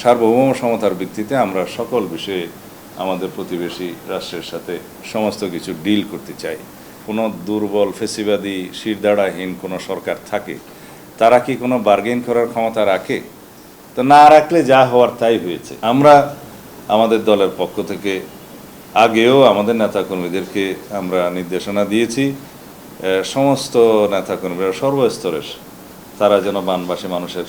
সার্বভৌম সমতার ভিত্তিতে আমরা সকল বিষয়ে আমাদের প্রতিবেশী রাষ্ট্রের সাথে সমস্ত কিছু ডিল করতে চাই। কোনো দুর্বল, ফেসিবাদী, শিরদাড়াহীন কোনো সরকার থাকে, তারা কি কোনো বার্গেন করার ক্ষমতা রাখে? তো না রাখলে যা হওয়ার তাই হয়েছে। আমরা আমাদের দলের পক্ষ থেকে আগেও আমাদের নেতাকর্মীদেরকে আমরা নির্দেশনা দিয়েছি সমস্ত নেতাকর্মীরা সর্বস্তরের, তারা যেন বানবাসী মানুষের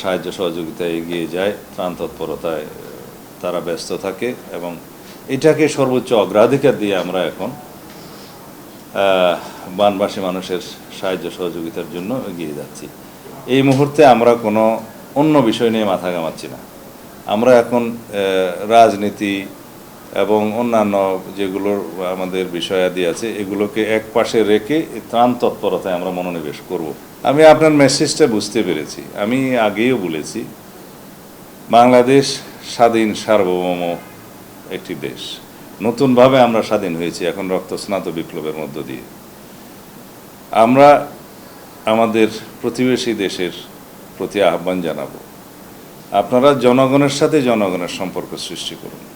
সাহায্য সহযোগিতায় এগিয়ে যায়, ত্রাণ তৎপরতায় তারা ব্যস্ত থাকে এবং এটাকে সর্বোচ্চ অগ্রাধিকার দিয়ে আমরা এখন বানবাসী মানুষের সাহায্য সহযোগিতার জন্য এগিয়ে যাচ্ছি। এই মুহূর্তে আমরা কোনো অন্য বিষয় নিয়ে মাথা ঘামাচ্ছি না। আমরা এখন রাজনীতি এবং অন্যান্য যেগুলোর আমাদের বিষয়াদি আছে, এগুলোকে এক পাশে রেখে ত্রাণ তৎপরতায় আমরা মনোনিবেশ করব। আমি আপনার মেসেজটা বুঝতে পেরেছি। আমি আগেও বলেছি, বাংলাদেশ স্বাধীন সার্বভৌম একটি দেশ। নতুনভাবে আমরা স্বাধীন হয়েছি এখন রক্ত রক্তস্নাত বিপ্লবের মধ্য দিয়ে। আমরা আমাদের প্রতিবেশী দেশের প্রতি আহ্বান জানাব। আপনারা জনগণের সাথে জনগণের সম্পর্ক সৃষ্টি করুন।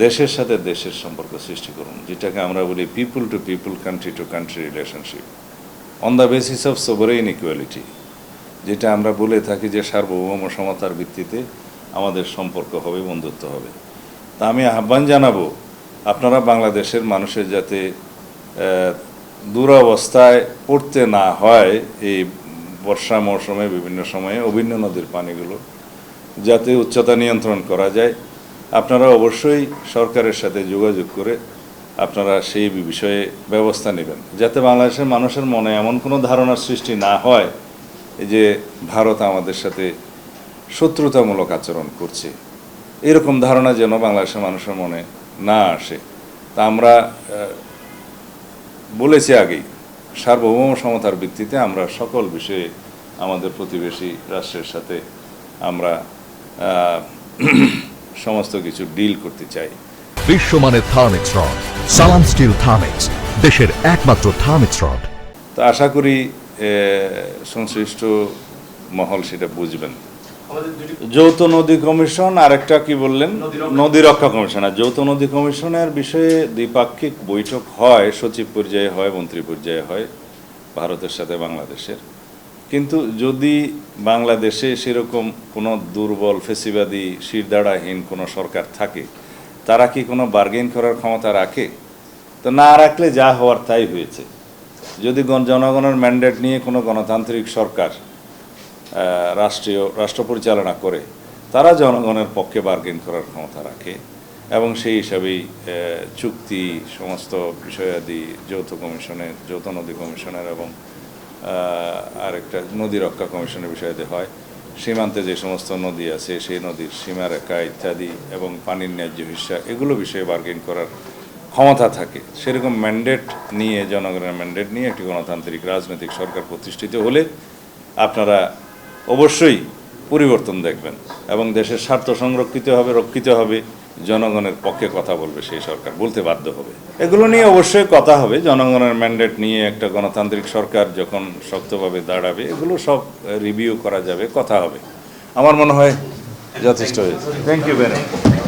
দেশের সাথে দেশের সম্পর্ক সৃষ্টি করুন, যেটাকে আমরা বলি people to people country to country relationship on the basis of sovereign equality যেটা আমরা বলে থাকি যে সার্বভৌম সমতার ভিত্তিতে আমাদের সম্পর্ক হবে, বন্ধুত্ব হবে। তা আমি আহ্বান জানাব, আপনারা বাংলাদেশের মানুষের যাতে দুরবস্থায় পড়তে না হয় এই বর্ষা মৌসুমে, বিভিন্ন সময়ে অভিন্ন নদীর পানিগুলো, যাতে উচ্চতা নিয়ন্ত্রণ করা যায়। আপনারা অবশ্যই সরকারের সাথে যোগাযোগ করে আপনারা সেই বিষয়ে ব্যবস্থা নেবেন। যাতে বাংলাদেশের মানুষের মনে এমন কোনো ধারণার সৃষ্টি না হয় যে ভারত আমাদের সাথে শত্রুতামূলক আচরণ করছে। এরকম ধারণা যেন বাংলাদেশের মানুষের মনে না আসে। তা আমরা বলেছি আগেই, সার্বভৌম সমতার ভিত্তিতে আমরা সকল বিষয়ে আমাদের প্রতিবেশী রাষ্ট্রের সাথে আমরা সমস্ত কিছু ডিল করতে চাই। বিশ্বমানের Thermex rod Salam steel Thermex দেশের একমাত্র থার্মিক্স রড তো আশা করি সংশ্লিষ্ট মহল সেটা বুঝবেন। যৌথ নদী কমিশন আরেকটা কি বললেন? নদী রক্ষা কমিশন। আর যৌথ নদী কমিশনের বিষয়ে দ্বিপাক্ষিক বৈঠক হয় সচিব পর্যায়ে হয় মন্ত্রী পর্যায়ে হয় ভারতের সাথে বাংলাদেশের। কিন্তু যদি বাংলাদেশে সেরকম কোনো দুর্বল, ফেসিবাদী, শিরদাড়াহীন কোনো সরকার থাকে, তারা কি কোনো বার্গেন করার ক্ষমতা রাখে? তো না রাখলে যা হওয়ার তাই হয়েছে। যদি জনগণের ম্যান্ডেট নিয়ে কোনো গণতান্ত্রিক সরকার রাষ্ট্রীয়, রাষ্ট্র পরিচালনা করে, তারা জনগণের পক্ষে বার্গেন করার ক্ষমতা রাখে এবং সেই হিসাবেই চুক্তি, সমস্ত বিষয়াদি, যৌথ কমিশনের, যৌথ নদী কমিশনের এবং আহ, আরেকটা নদী রক্ষা কমিশনের বিষয়তে হয় সীমান্তে যে সমস্ত নদী আছে সেই নদীর সীমারেখা ইত্যাদি এবং পানির ন্যায্য হিসা এগুলো বিষয়ে বার্গেন করার ক্ষমতা থাকে। সেরকম ম্যান্ডেট নিয়ে জনগণের ম্যান্ডেট নিয়ে একটি গণতান্ত্রিক রাজনৈতিক সরকার প্রতিষ্ঠিত হলে আপনারা অবশ্যই পরিবর্তন দেখবেন এবং দেশের স্বার্থ সংরক্ষিত হবে, রক্ষিত হবে, জনগণের পক্ষে কথা বলবে সেই সরকার, বলতে বাধ্য হবে। এগুলো নিয়ে অবশ্যই কথা হবে, জনগণের ম্যান্ডেট নিয়ে একটা গণতান্ত্রিক সরকার যখন শক্তভাবে দাঁড়াবে, এগুলো সব রিভিউ করা যাবে, কথা হবে। আমার মনে হয় যথেষ্ট হয়েছে। Thank you very